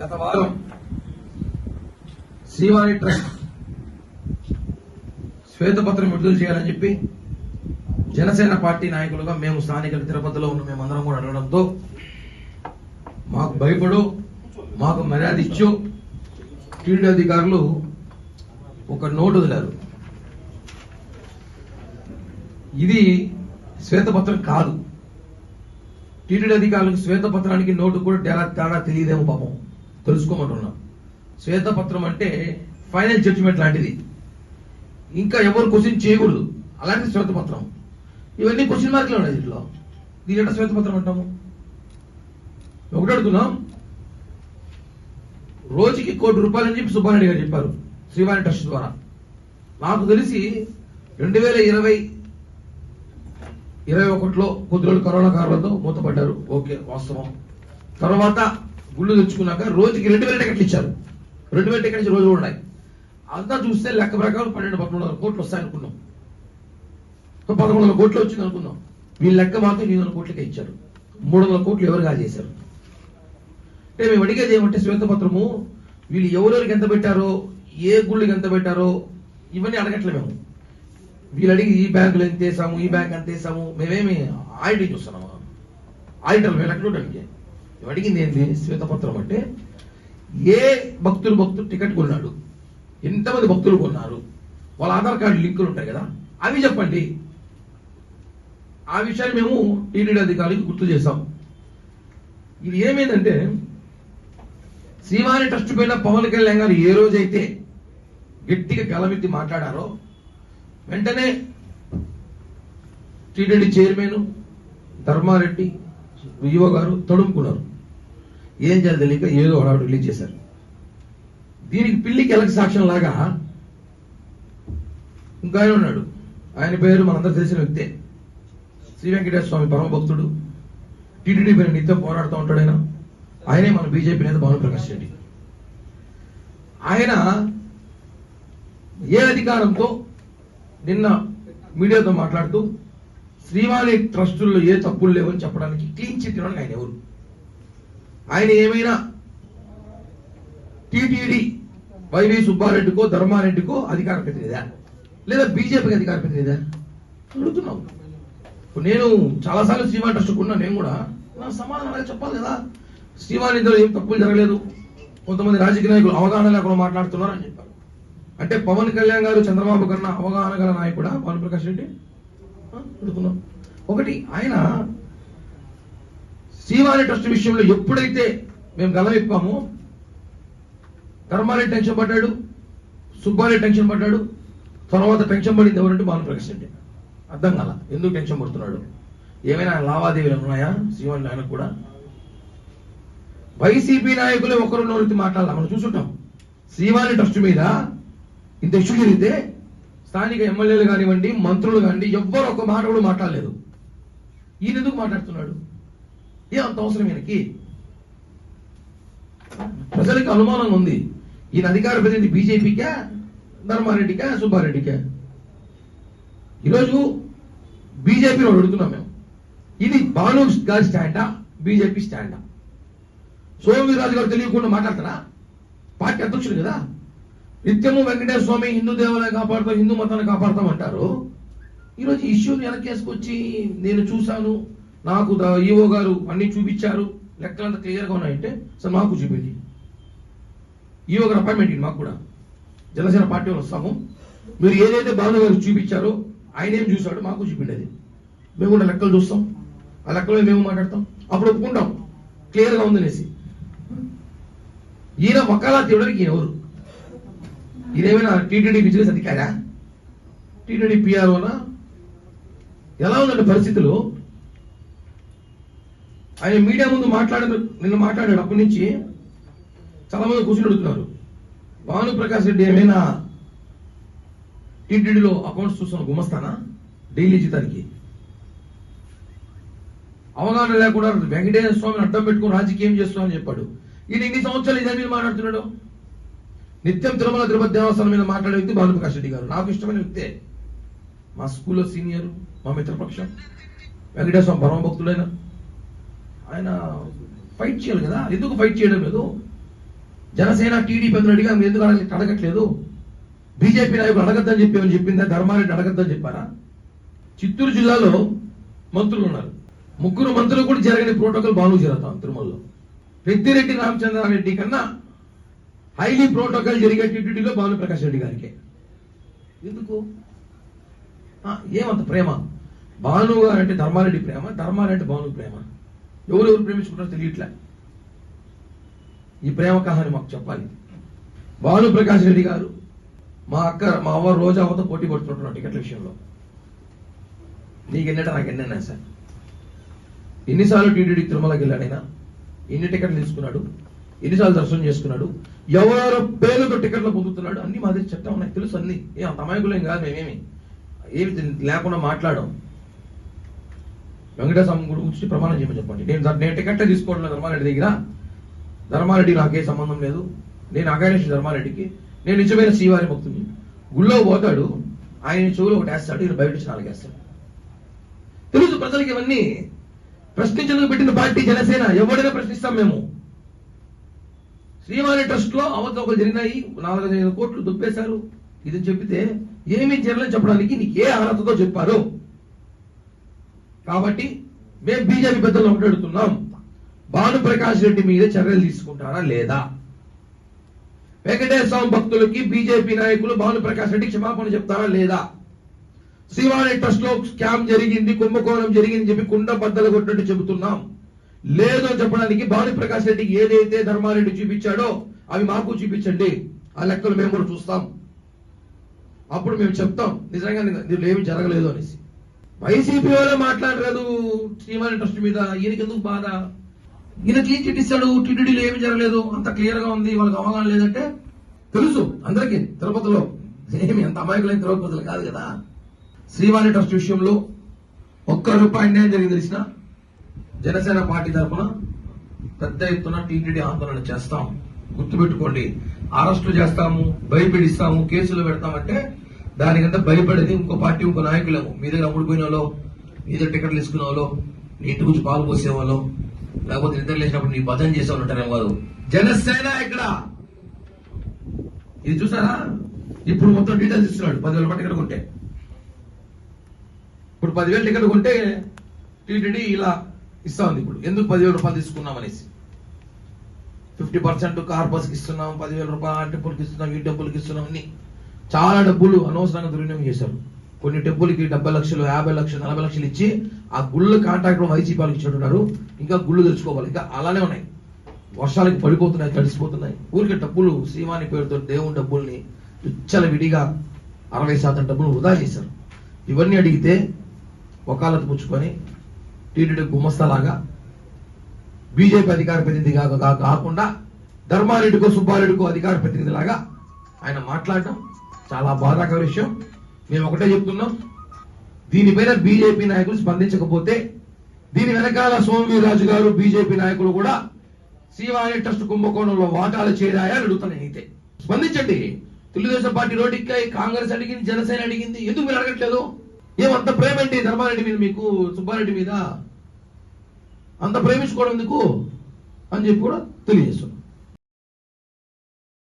గత వారం శ్రీవాణి ట్రస్ట్ శ్వేతపత్రం విడుదల చేయాలని చెప్పి జనసేన పార్టీ నాయకులుగా మేము స్థానిక తిరుపతిలో ఉన్న మేమందరం కూడా అడగడంతో మాకు భయపడు మాకు మర్యాద ఇచ్చు. టీడీ అధికారులు ఒక నోటు వదిలారు. ఇది శ్వేతపత్రం కాదు. టీటీడీ అధికారులకు శ్వేతపత్రానికి నోటు కూడా తేడా తేడా తెలియదేమో పాపం. తెలుసుకోమంటున్నాం. శ్వేతపత్రం అంటే ఫైనల్ జడ్జిమెంట్ లాంటిది. ఇంకా ఎవరు క్వశ్చన్ చేయకూడదు. అలాంటి శ్వేతపత్రం. ఇవన్నీ క్వశ్చన్ మార్కులు ఉన్నాయి దీంట్లో. దీని ఎట్లా శ్వేతపత్రం అంటాము? ఒకటి అడుగుతున్నాం. రోజుకి కోటి రూపాయలు అని చెప్పి సుబ్బారెడ్డి గారు చెప్పారు శ్రీవాణి ట్రస్ట్ ద్వారా. నాకు తెలిసి రెండు వేల ఇరవై ఇరవై ఒకటిలో కొద్ది రోజులు కరోనా కారణంతో మూతపడ్డారు. ఓకే వాస్తవం. తర్వాత గుళ్ళు తెచ్చుకున్నాక రోజుకి రెండు వేల టికెట్లు ఇచ్చారు. రెండు వేల టికెట్స్ రోజు ఉన్నాయి. అంతా చూస్తే లెక్క ప్రకారం పన్నెండు పదమూడు వందల కోట్లు వస్తాయనుకున్నాం అనుకున్నాం. పదమూడు వందల కోట్లు వచ్చింది అనుకున్నాం. వీళ్ళ లెక్క మాత్రం ఎనిమిది వందల కోట్లకే ఇచ్చారు. మూడు వందల కోట్లు ఎవరు చేశారు? అంటే మేము అడిగేది ఏమంటే శ్వేతపత్రము వీళ్ళు ఎవరెవరికి ఎంత పెట్టారో ఏ గుళ్ళకి ఎంత పెట్టారో ఇవన్నీ అడగట్లే మేము. వీళ్ళు అడిగి ఈ బ్యాంకులో ఎంత వేసాము ఈ బ్యాంక్ ఎంత వేసాము మేమేమి ఆడిట్ చూస్తున్నాము ఆడిటర్ మేము ఎక్కడ అడిగే అడిగింది ఏంది? శ్వేతపత్రం అంటే ఏ భక్తులు భక్తులు టికెట్ కొన్నాడు? ఎంతమంది భక్తులు కొన్నారు? వాళ్ళ ఆధార్ కార్డు లింకులు ఉంటాయి కదా అవి చెప్పండి. ఆ విషయాన్ని మేము టీటీడీ అధికారులకు గుర్తు చేశాం. ఇది ఏమైందంటే శ్రీవాణి ట్రస్ట్ పైన పవన్ కళ్యాణ్ గారు ఏ రోజైతే గట్టిగా గలమెత్తి మాట్లాడారో వెంటనే టీడీడీ చైర్మన్ ధర్మారెడ్డి వివో గారు తడుముకున్నారు. ఏం చేయాలి తెలియక ఏదో హడావుడు రిలీజ్ చేశారు. దీనికి పిల్లికి ఎలక సాక్ష్యం లాగా ఇంకా ఆయన ఉన్నాడు. ఆయన పేరు మనందరూ తెలిసిన వ్యక్తే. శ్రీ వెంకటేశ్వర స్వామి పరమ భక్తుడు టీటీడీ పైన నిత్యం పోరాడుతూ ఉంటాడు ఆయన. ఆయనే మన బీజేపీ నేత భాను ప్రకాష్ రెడ్డి. ఆయన ఏ అధికారంతో నిన్న మీడియాతో మాట్లాడుతూ శ్రీవాణి ట్రస్టుల్లో ఏ తప్పులు లేవని చెప్పడానికి క్లీన్ చిట్ ఆయన ఎవరు? ఆయన ఏమైనా టీటీడీ వైవి సుబ్బారెడ్డికో ధర్మారెడ్డికో అధికార ప్రతినిధా లేదా బీజేపీకి అధికార ప్రతినిధా అడుగుతున్నావు. నేను చాలాసార్లు శ్రీవాణి ట్రస్ట్ ఉన్నా నేను కూడా. నా సమాధానం చెప్పాలి కదా. శ్రీవాణి ఇందులో ఏం తప్పులు జరగలేదు. కొంతమంది రాజకీయ నాయకులు అవగాహన లేకుండా మాట్లాడుతున్నారు అని చెప్పారు. అంటే పవన్ కళ్యాణ్ గారు చంద్రబాబు కన్నా అవగాహన గల నాయకుడా పవన్ ప్రకాష్ రెడ్డి అడుగుతున్నాం. ఒకటి ఆయన శ్రీవాణి ట్రస్ట్ విషయంలో ఎప్పుడైతే మేము గలవిప్పామో ధర్మారెడ్డి టెన్షన్ పడ్డాడు సుబ్బారెడ్డి టెన్షన్ పడ్డాడు తర్వాత టెన్షన్ పడింది ఎవరంటే భాను ప్రకాష్ రెడ్డి. అర్థం కాల ఎందుకు టెన్షన్ పడుతున్నాడు? ఏమైనా లావాదేవీలు ఉన్నాయా? శ్రీవాణి ఆయనకు కూడా? వైసీపీ నాయకులు ఒకరు నోరెత్తి మాట్లాడాలి మనం చూసుంటాం. శ్రీవాణి ట్రస్ట్ మీద ఇంత ఇష్యూ జరిగితే స్థానిక ఎమ్మెల్యేలు కానివ్వండి మంత్రులు కానివ్వండి ఎవ్వరు ఒక మాట కూడా మాట్లాడలేదు. ఈయన ఎందుకు మాట్లాడుతున్నాడు? ఏ అంత అవసరం ఈయనకి? ప్రజలకు అనుమానం ఉంది. ఈయన అధికార ప్రతినిధి బీజేపీకా ధర్మారెడ్డికా సుబ్బారెడ్డికా? ఈరోజు బీజేపీ అడుగుతున్నాం మేము. ఇది భాను గారి స్టాండా బీజేపీ స్టాండా? సోమవీరాజు గారు తెలియకుండా మాట్లాడతారా? పార్టీ అధ్యక్షుడు కదా. నిత్యము వెంకటేశ్వర స్వామి హిందూ దేవాలయం కాపాడుతాం హిందూ మతాన్ని కాపాడుతాం అంటారు. ఈరోజు ఇష్యూని వెనకేసుకొచ్చి నేను చూశాను. నాకు ఈఓ గారు అన్ని చూపించారు. లెక్కలంతా క్లియర్గా ఉన్నాయంటే సార్ మాకు చూపిండి ఈఓ గారు అపాయింట్మెంట్ ఇవ్వండి మాకు కూడా. జనసేన పార్టీ వస్తాము. మీరు ఏదైతే భాను గారు చూపించారో ఆయన ఏం చూశాడో మాకు చూపిండి అది. మేము కూడా లెక్కలు చూస్తాం. ఆ లెక్కలో మేము మాట్లాడతాం. అప్పుడు ఒప్పుకుంటాం. క్లియర్గా ఉందనేసి ఈయన వకాలా తీయడానికి ఈయన ఎవరు? ఇదేమైనా టీటీడీ బిజినెస్ అధికారా టీటీడీ పిఆర్ఓనా ఎలా ఉందంటే పరిస్థితులు? ఆయన మీడియా ముందు మాట్లాడారు నిన్న మాట్లాడాడు. అప్పటి నుంచి చాలా మంది కూర్చుని అడుగుతున్నారు. భాను ప్రకాష్ రెడ్డి ఏమైనా టీటీడీలో అకౌంట్స్ చూస్తున్న గుమస్తానా? డైలీ జీతానికి. అవగాహన లేకుండా వెంకటేశ్వర స్వామిని అడ్డం పెట్టుకుని రాజకీయం చేస్తున్నామని చెప్పాడు. ఈయన ఇన్ని సంవత్సరాలు ఇదే మీద మాట్లాడుతున్నాడు. నిత్యం తిరుమల తిరుపతి దేవస్థానం మీద మాట్లాడే వ్యక్తి భానుప్రకాష్ రెడ్డి గారు. నాకు ఇష్టమైన వ్యక్తే. మా స్కూల్లో సీనియర్ మా మిత్రపక్షం. వెంకటేశ్వర స్వామి పరమ భక్తుడైనా ఆయన ఫైట్ చేయాలి కదా. ఎందుకు ఫైట్ చేయడం లేదు? జనసేన టీడీపీ అందరూ అడిగా మీరు ఎందుకు అడగ- అడగట్లేదు? బీజేపీ నాయకులు అడగద్దని చెప్పామని చెప్పిందా? ధర్మారెడ్డి అడగద్దని చెప్పారా? చిత్తూరు జిల్లాలో మంత్రులు ఉన్నారు. ముగ్గురు మంత్రులు కూడా జరగని ప్రోటోకాల్ బాను జరుగుతాం తిరుమలలో. పెద్దిరెడ్డి రామచంద్రారెడ్డి కన్నా హైలీ ప్రోటోకాల్ జరిగే టీటీడీలో భాను ప్రకాష్ రెడ్డి గారికి. ఎందుకు? ఆ, ఏమంత ప్రేమ? భాను గారు అంటే ధర్మారెడ్డి ప్రేమ ధర్మారెడ్డి భాను ప్రేమ. ఎవరెవరు ప్రేమించుకుంటారో తెలియట్లే. ఈ ప్రేమ కహాని మాకు చెప్పాలి. భానుప్రకాష్ రెడ్డి గారు మా అక్క మా అవ్వ రోజు అవ్వతో పోటీ పడుతుంటున్నాం టికెట్ల విషయంలో. నీకు ఎన్నట నాకు ఎన్నైనా సార్. ఎన్నిసార్లు టీటీడీ తిరుమలకి వెళ్ళాడైనా ఎన్ని టికెట్లు తీసుకున్నాడు? ఎన్నిసార్లు దర్శనం చేసుకున్నాడు? ఎవరు పేర్లతో టికెట్లు పొందుతున్నాడు? అన్ని మా దగ్గర చట్టం ఉన్నాయి. తెలుసు అన్ని. ఏ అంత అమాయకులేం కాదు మేమేమి. ఏమి లేకుండా మాట్లాడడం. వెంకటస్వామి గుడి గురించి ప్రమాణం చేయమని చెప్పండి. నేను నేను టికెట్ తీసుకోవడం ధర్మారెడ్డి దగ్గర. ధర్మారెడ్డి నాకే సంబంధం లేదు. నేను అగానేసి ధర్మారెడ్డికి. నేను నిజమైన శ్రీవారి భక్తుని. గుళ్ళో పోతాడు. ఆయన చెవులు ఒకటి వేస్తాడు. ఈయన బయట నుంచి నాలుగేస్తాడు తెలుసు ప్రజలకి ఇవన్నీ. ప్రశ్నించేందుకు పెట్టిన పార్టీ జనసేన. ఎవడైనా ప్రశ్నిస్తాం మేము. శ్రీవారి ట్రస్ట్లో అవకతవకలు జరిగినాయి నాలుగైదు కోట్లు దుప్పేశారు. ఇది చెప్పితే ఏమీ జరగలేదు చెప్పడానికి నీకు ఏ అర్హతతో చెప్పారు? కాబట్టి మేము బీజేపీ పెద్దలు ఒకటి భానుప్రకాష్ భాను ప్రకాష్ రెడ్డి మీద చర్యలు తీసుకుంటారా లేదా? వెంకటేశ్వర స్వామి భక్తులకి బీజేపీ నాయకులు భాను ప్రకాష్ రెడ్డి క్షమాపణ చెప్తారా లేదా? శ్రీవాణి ట్రస్ట్లో స్కామ్ జరిగింది కుంభకోణం జరిగింది చెప్పి కుండ బద్దలు కొట్టినట్టు చెబుతున్నాం. లేదో చెప్పడానికి భాను ప్రకాష్ రెడ్డికి ఏదైతే ధర్మారెడ్డి చూపించాడో అవి మాకు చూపించండి. ఆ లెక్కలు మేము కూడా చూస్తాం. అప్పుడు మేము చెప్తాం. నిజంగా దీనిలో ఏమి జరగలేదు అనేసి. వైసీపీ వాళ్ళే మాట్లాడలేదు శ్రీవాణి ట్రస్ట్ మీద ఈయనకి ఎందుకు బాధ? ఈయన క్లీన్ చిట్ ఇస్తాడు టీటీడీలో ఏమి జరగలేదు. అంత క్లియర్గా ఉంది. వాళ్ళకి అవగాహన లేదంటే తెలుసు అందరికీ తిరుపతిలో. ఏమి అంత అమాయకులైన తిరుపతిలో కాదు కదా. శ్రీవాణి ట్రస్ట్ విషయంలో ఒక్క రూపాయి అన్యాయం జరిగింది తెలిసిన జనసేన పార్టీ తరఫున పెద్ద ఎత్తున టీటీడీ ఆందోళన చేస్తాం. గుర్తుపెట్టుకోండి. అరెస్టులు చేస్తాము భయపెడిస్తాము కేసులు పెడతామంటే దానికంటే భయపడేది ఇంకో పార్టీ ఇంకో నాయకులేమో మీ దగ్గర అమ్ముడిపోయిన వాళ్ళు మీ దగ్గర టికెట్లు తీసుకునే వాళ్ళు నీ ఇంటి గురించి పాలు పోసేవాళ్ళు లేకపోతే నిద్ర లేచినప్పుడు నీ భజన చేసేవాళ్ళు ఉంటారేమో కాదు జనసేన ఇక్కడ. ఇది చూసారా? ఇప్పుడు మొత్తం డీటెయిల్స్ ఇస్తున్నాడు. పదివేల రూపాయలు టికెట్ కొంటే. ఇప్పుడు పదివేల టికెట్ కొంటే టీటీడీ ఇలా ఇస్తా ఉంది ఇప్పుడు. ఎందుకు పదివేల రూపాయలు తీసుకున్నాం అనేసి? ఫిఫ్టీ పర్సెంట్ కార్ బస్ ఇస్తున్నాం పదివేల రూపాయలు ఆ డబ్బులకి ఇస్తున్నాం ఈ డబ్బులకి ఇస్తున్నాం అన్నీ. చాలా డబ్బులు అనవసరంగా దుర్వినియోగం చేశారు. కొన్ని టెంపుల్కి డెబ్బై లక్షలు యాభై లక్షలు నలభై లక్షలు ఇచ్చి ఆ గుళ్ళు కాంట్రాక్ట్ వైసీపీ వాళ్ళకి ఇచ్చినట్టున్నారు. ఇంకా గుళ్ళు తెచ్చుకోవాలి ఇంకా అలానే ఉన్నాయి. వర్షాలకి పడిపోతున్నాయి తడిసిపోతున్నాయి. ఊరికే డబ్బులు సీమాని పేరుతో దేవుని డబ్బుల్ని తుచ్చల విడిగా అరవై శాతం డబ్బులు వృధా చేశారు. ఇవన్నీ అడిగితే వకాలత్ పుచ్చుకొని టీటీడీ గుమస్తలాగా బీజేపీ అధికార ప్రతినిధిగా కాకుండా ధర్మారెడ్డికో సుబ్బారెడ్డికో అధికార ప్రతినిధి లాగా ఆయన మాట్లాడటం చాలా బాధాకర విషయం. మేము ఒకటే చెప్తున్నాం. దీనిపైన బీజేపీ నాయకులు స్పందించకపోతే దీని వెనకాల సోమవీరాజు గారు బీజేపీ నాయకులు కూడా శ్రీవారి ట్రస్ట్ కుంభకోణంలో వాటాలు చేరాయా అడుగుతాను నేనైతే స్పందించండి. తెలుగుదేశం పార్టీ రోడ్డుకి కాంగ్రెస్ అడిగింది జనసేన అడిగింది. ఎందుకు మీరు అడగట్లేదు? ఏమంత ప్రేమండి ధర్మారెడ్డి మీద మీకు సుబ్బారెడ్డి మీద? అంత ప్రేమించుకోవడం ఎందుకు? అని చెప్పి కూడా తెలియజేస్తున్నాం.